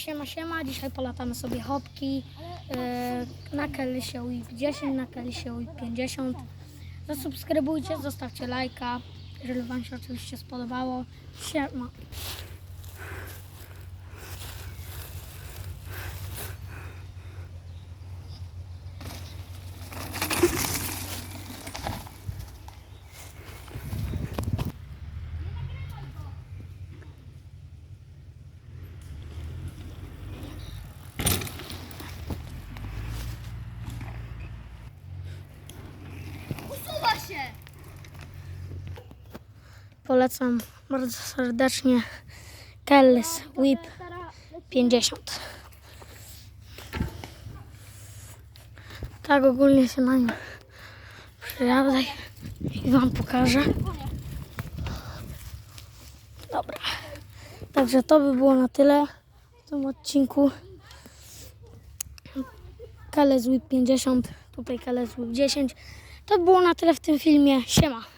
Siema, siema, dzisiaj polatamy sobie hopki e, na Kelisie WIP 10, na Kelisie WIP 50. Zasubskrybujcie, zostawcie lajka, jeżeli Wam się oczywiście spodobało. Siema. Się! Polecam bardzo serdecznie Kellis WIP 50. Tak ogólnie się na nim przyjadę i Wam pokażę. Dobra. Także to by było na tyle w tym odcinku. Kellis WIP 50, tutaj Kellis WIP 10. To by było na tyle w tym filmie. Siema.